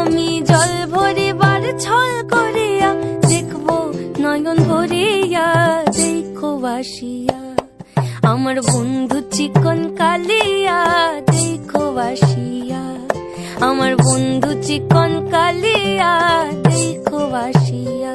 আমি জল ভরিবার ছল করিয়া দেখব নয়ন ভরিয়া, দেখো বাসিয়া। আমার বন্ধু চিকন কালিয়া, দেখো বাসিয়া। আমার বন্ধু চিকন কালিয়া, দেখো বাসিয়া।